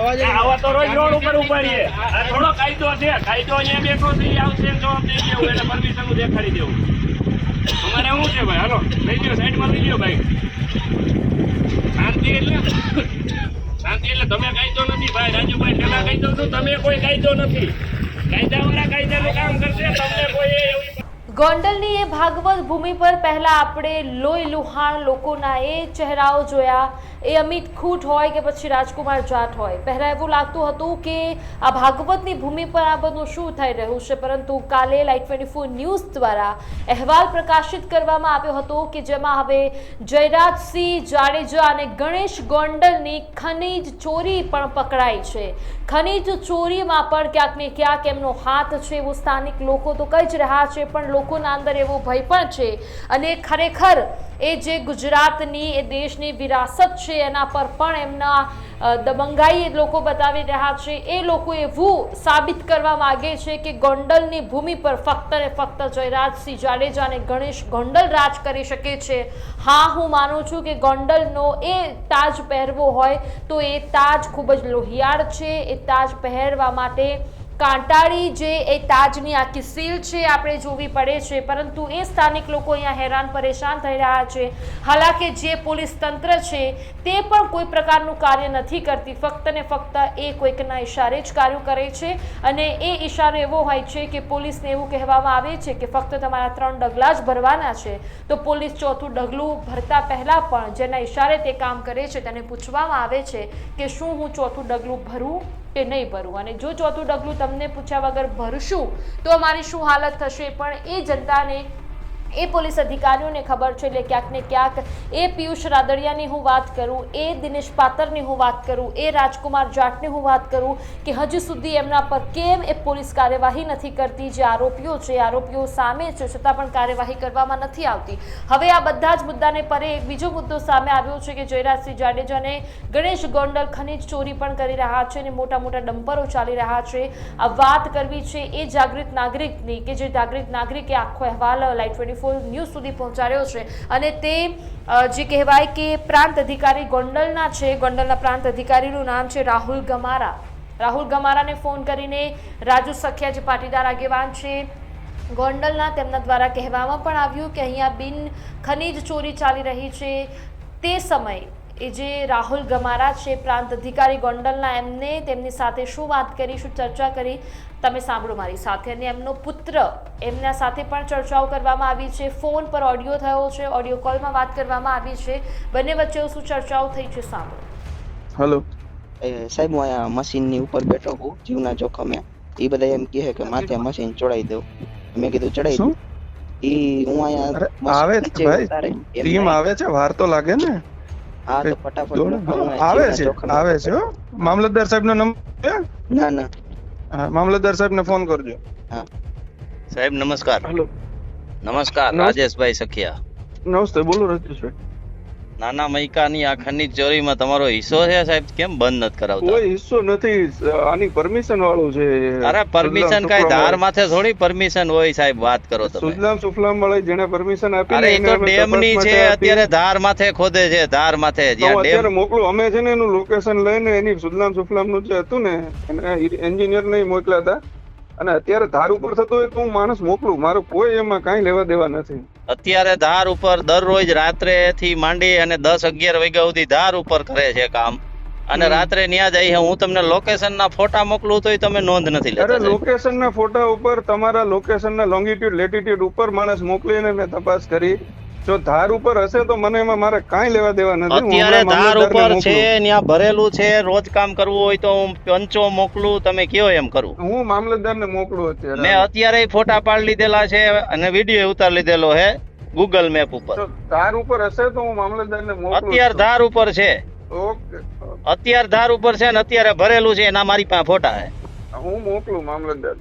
આવા તો રોજ રોડ ઉપર ઊભા આ થોડો કાયદો છે કાયદો અહીંયા બેઠો છે આવશે જવાબ દઈ દેવું એટલે પરમિશનનું દેખાડી દેવું. અમારે શું છે ભાઈ? હાલો લઈ ગયો સાઈડમાં લઈ ગયો ભાઈ. શાંતિ એટલે? શાંતિ એટલે તમે કાયદો નથી ભાઈ રાજુભાઈ પેલા કાયદો છું તમે કોઈ કાયદો નથી. કાયદાવાળા કાયદાનું કામ કરશે તમને કોઈ એવી ગોંડલની એ ભાગવત ભૂમિ પર પહેલાં આપણે લોહી લુહાણ લોકોના એ ચહેરાઓ જોયા. એ અમિત ખૂટ હોય કે પછી રાજકુમાર જાટ હોય. પહેલાં એવું લાગતું હતું કે આ ભાગવતની ભૂમિ પર આ બધું શું થઈ રહ્યું છે, પરંતુ કાલે લાઈટ ટ્વેન્ટી ફોર ન્યૂઝ દ્વારા અહેવાલ પ્રકાશિત કરવામાં આવ્યો હતો કે જેમાં હવે જયરાજસિંહ જાડેજા અને ગણેશ ગોંડલની ખનીજ ચોરી પણ પકડાઈ છે. ખનીજ ચોરીમાં પણ ક્યાંક ને ક્યાંક એમનો હાથ છે, એવું સ્થાનિક લોકો તો કહી જ રહ્યા છે, પણ લોકોના અંદર એવો ભય પણ છે. અને ખરેખર એ જે ગુજરાતની, એ દેશની વિરાસત છે, એના પર પણ એમના દબંગાઈ લોકો બતાવી રહ્યા છે. એ લોકો એવું સાબિત કરવા માગે છે કે ગોંડલની ભૂમિ પર ફક્ત ને ફક્ત જયરાજસિંહ જાડેજા અને ગણેશ ગોંડલ રાજ કરી શકે છે. હા, હું માનું છું કે ગોંડલનો એ તાજ પહેરવો હોય તો એ તાજ ખૂબ જ લોહિયાળ છે. એ તાજ પહેરવા માટે કાંટાળી જે એ તાજની આખી સીલ છે, આપણે જોવી પડે છે, પરંતુ એ સ્થાનિક લોકો અહીંયા હેરાન પરેશાન થઈ રહ્યા છે. હાલાકી જે પોલીસ તંત્ર છે, તે પણ કોઈ પ્રકારનું કાર્ય નથી કરતી. ફક્ત ને ફક્ત એ કોઈકના ઇશારે જ કાર્યો કરે છે અને એ ઇશારો એવો હોય છે કે પોલીસને એવું કહેવામાં આવે છે કે ફક્ત તમારા ત્રણ ડગલા જ ભરવાના છે. તો પોલીસ ચોથું ડગલું ભરતા પહેલાં પણ જેના ઇશારે તે કામ કરે છે, તેને પૂછવામાં આવે છે કે શું હું ચોથું ડગલું ભરું? કે નહીં ભરવું અને જો ચોથું ડગલું તમને પૂછ્યા વગર ભરશું, તો અમારી શું હાલત થશે? પણ એ જનતાને એ પોલીસ અધિકારીઓને ખબર છે, એટલે ક્યાંક ને ક્યાંક એ પિયુષ રાદડિયાની હું વાત કરું, એ દિનેશ પાતરની હું વાત કરું, એ રાજકુમાર જાટની હું વાત કરું કે હજુ સુધી એમના પર કેમ એ પોલીસ કાર્યવાહી નથી કરતી? જે આરોપીઓ છે આરોપીઓ સામે છે, છતાં પણ કાર્યવાહી કરવામાં નથી આવતી. હવે આ બધા જ મુદ્દાને પરે એક બીજો મુદ્દો સામે આવ્યો છે કે જયરાજસિંહ જાડેજાને ગણેશ ગોંડલ ખનીજ ચોરી પણ કરી રહ્યા છે અને મોટા મોટા ડમ્પરો ચાલી રહ્યા છે. આ વાત કરવી છે એ જાગૃત નાગરિકની કે જે જાગૃત નાગરિકે આખો અહેવાલ લાઈટ ટ્વેન્ટી ફોર ન્યૂઝ સુધી પહોંચાડ્યો છે. અને તે જે કહેવાય કે પ્રાંત અધિકારી ગોંડલના છે, ગોંડલના પ્રાંત અધિકારીનું નામ છે રાહુલ ગમારા. રાહુલ ગમારાને ફોન કરીને રાજુ સખિયા, જે પાટીદાર આગેવાન છે, ગોંડલના તેમના દ્વારા કહેવામાં પણ આવ્યું કે અહીંયા બિન ખનીજ ચોરી ચાલી રહી છે. તે સમયે એ જે રાહુલ ગમારા છે પ્રાંત અધિકારી ગોંડલના એમને તેમની સાથે શું વાત કરી શું ચર્ચા કરી તમે સાંભળો મારી સાથે. અને એમનો પુત્ર એમના સાથે પણ ચર્ચાઓ કરવામાં આવી છે. ફોન પર ઓડિયો થયો છે ઓડિયો કોલમાં વાત કરવામાં આવી છે. બંને વચ્ચે શું ચર્ચાઓ થઈ છે સાંભળો. હલો સાહેબ હું અહીંયા મશીનની ઉપર બેઠો છું જીવના જોખમે. એ બધા એમ કહે કે માથે મશીન ચડાઈ દઉં મેં કીધું ચડાઈ દઉં ઈ હું અહીંયા આવે છે ભાઈ. ટીમ આવે છે વાર તો લાગે ને. હા તો ફટાફટ આવે છે આવે છે હો. મામલતદાર સાહેબ નો નંબર ના ના. મામલતદાર સાહેબ ને ફોન કરજો. હા. સાહેબ નમસ્કાર. હેલો. નમસ્કાર. રાજેશભાઈ સખિયા. નમસ્તે બોલો રાજેશભાઈ. નાના મૈકાની આ ખનીજ ચોરીમાં તમારો હિસ્સો છે સાહેબ? કેમ બંધ નથી કરાવતા? કોઈ હિસ્સો નથી. આની પરમિશન વાળું છે. અરે પરમિશન કઈ ધાર માથે થોડી પરમિશન હોય સાહેબ વાત કરો તમે. સુજલામ સુફલામ વાળા જેને પરમિશન આપી અરે એ તો ડેમની છે અત્યારે ધાર માથે ખોદે છે ધાર માથે. જ્યાં ડેમ અત્યારે મોકલું. અમે છે ને એનું લોકેશન લઈને એની સુજલામ સુફલામનું જે હતું ને એને એન્જિનિયર ને મોકલ્યા હતા. અને અત્યારે ધાર ઉપર થતો હોય તો હું માણસ મોકલું. મારું કોઈ એમાં કાંઈ લેવા દેવા નથી. અત્યારે ધાર ઉપર દરરોજ રાત્રે થી માંડી અને દસ અગિયાર વાગ્યા સુધી ધાર ઉપર કરે છે કામ. અને રાત્રે ન્યા જાય હું તમને લોકેશન ના ફોટા મોકલું તોય તમે નોંધ નથી લેતા અરે લોકેશન ના ફોટા ઉપર તમારા લોકેશન ના લોંગિટ્યુડ લેટિટ્યુડ ઉપર માણસ મોકલીને મેં તપાસ કરી. જો ધાર ઉપર હશે તો મને એમાં મારે કાંઈ લેવા દેવા નથી. અત્યારે ધાર ઉપર છે ત્યાં ભરેલું છે રોજ કામ કરવું હોય તો હું પંચો મોકલું તમે કયો એમ કરું. હું મામલતદાર ને મોકલું મેં અત્યારે અત્યારે ફોટા પાડી લીધેલા છે અને વીડિયો ઉતાર લીધેલો છે ગૂગલ મેપ ઉપર. ધાર ઉપર હશે તો હું મામલતદાર ને મોકલું અત્યારે ધાર ઉપર છે. ઓકે અત્યારે ધાર ઉપર છે ને અત્યારે ભરેલું છે એના મારી પાસે ફોટા છે હું મોકલું મામલતદાર